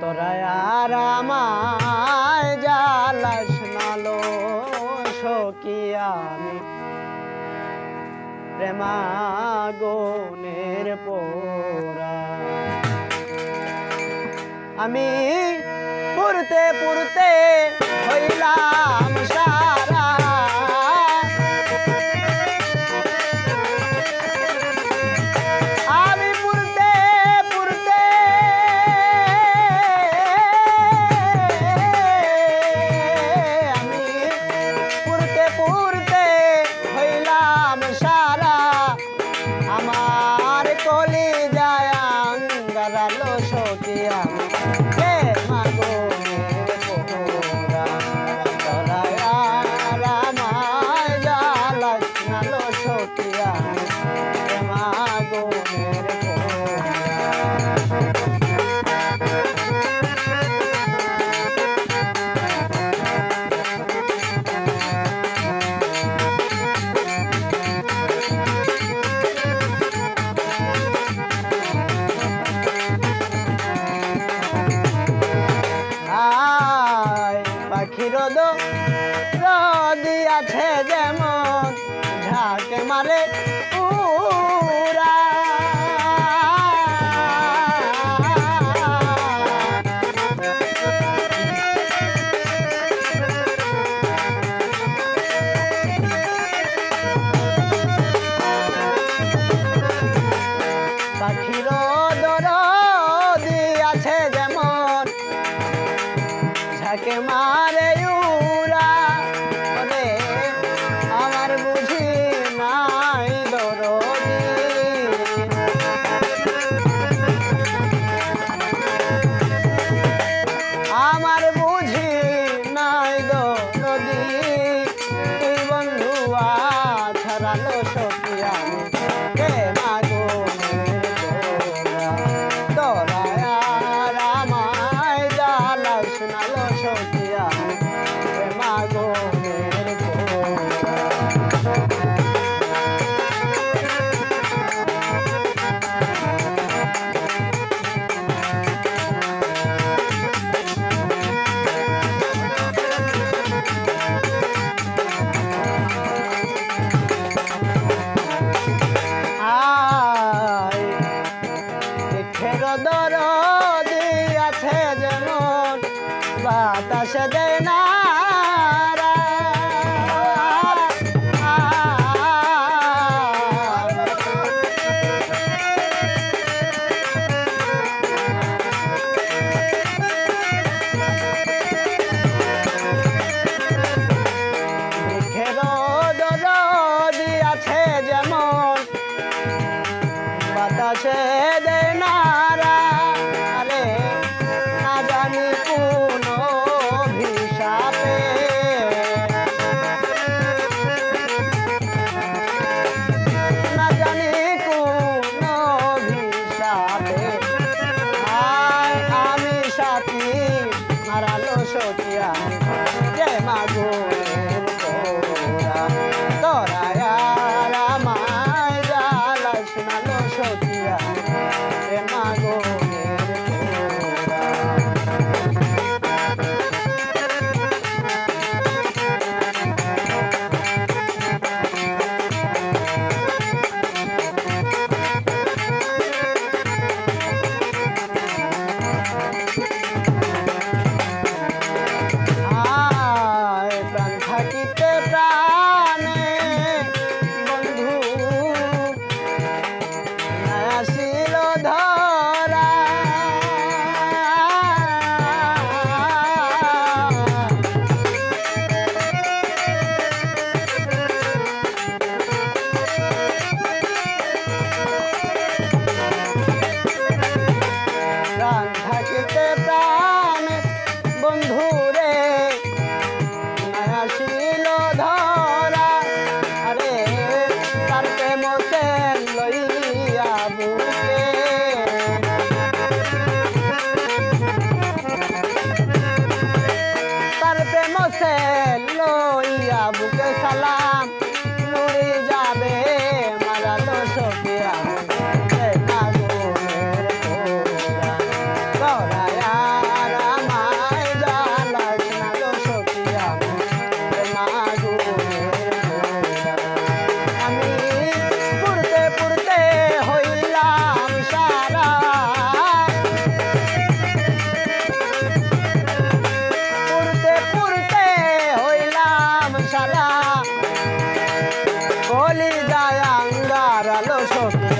তোরা আর নালো সখী আমি। পোরা আমি পুরতে পুরতে হইলাম সা আছে যেমন Да. bravo. আঙ্গার আলো